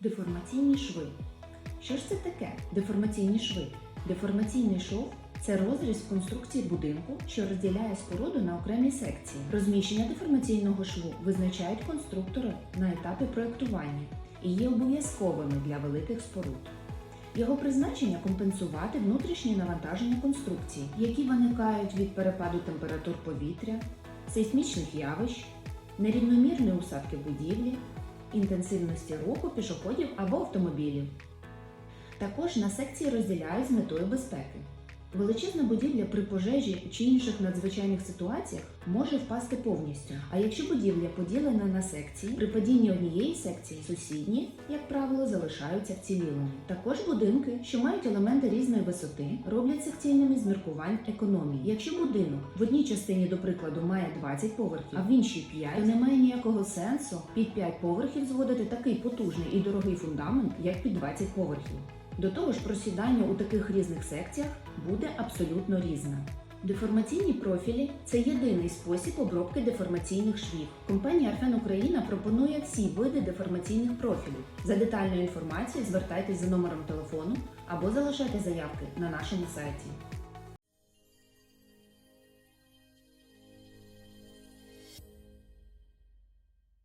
Деформаційні шви. Що ж це таке? Деформаційні шви. Деформаційний шов це розріз конструкції будинку, що розділяє споруду на окремі секції. Розміщення деформаційного шву визначають конструктори на етапі проєктування і є обов'язковими для великих споруд. Його призначення компенсувати внутрішні навантаження конструкції, які виникають від перепаду температур повітря, сейсмічних явищ, нерівномірної усадки будівлі, інтенсивності руху пішоходів або автомобілів. Також на секції розділяють з метою безпеки. Величезна будівля при пожежі чи інших надзвичайних ситуаціях може впасти повністю. А якщо будівля поділена на секції, при падінні однієї секції сусідні, як правило, залишаються вцілілими. Також будинки, що мають елементи різної висоти, роблять секційними з міркувань економії. Якщо будинок в одній частині, до прикладу, має 20 поверхів, а в іншій 5, то немає ніякого сенсу під 5 поверхів зводити такий потужний і дорогий фундамент, як під 20 поверхів. До того ж, просідання у таких різних секціях буде абсолютно різне. Деформаційні профілі це єдиний спосіб обробки деформаційних швів. Компанія Арфен Україна пропонує всі види деформаційних профілів. За детальною інформацією звертайтесь за номером телефону або залишайте заявки на нашому сайті.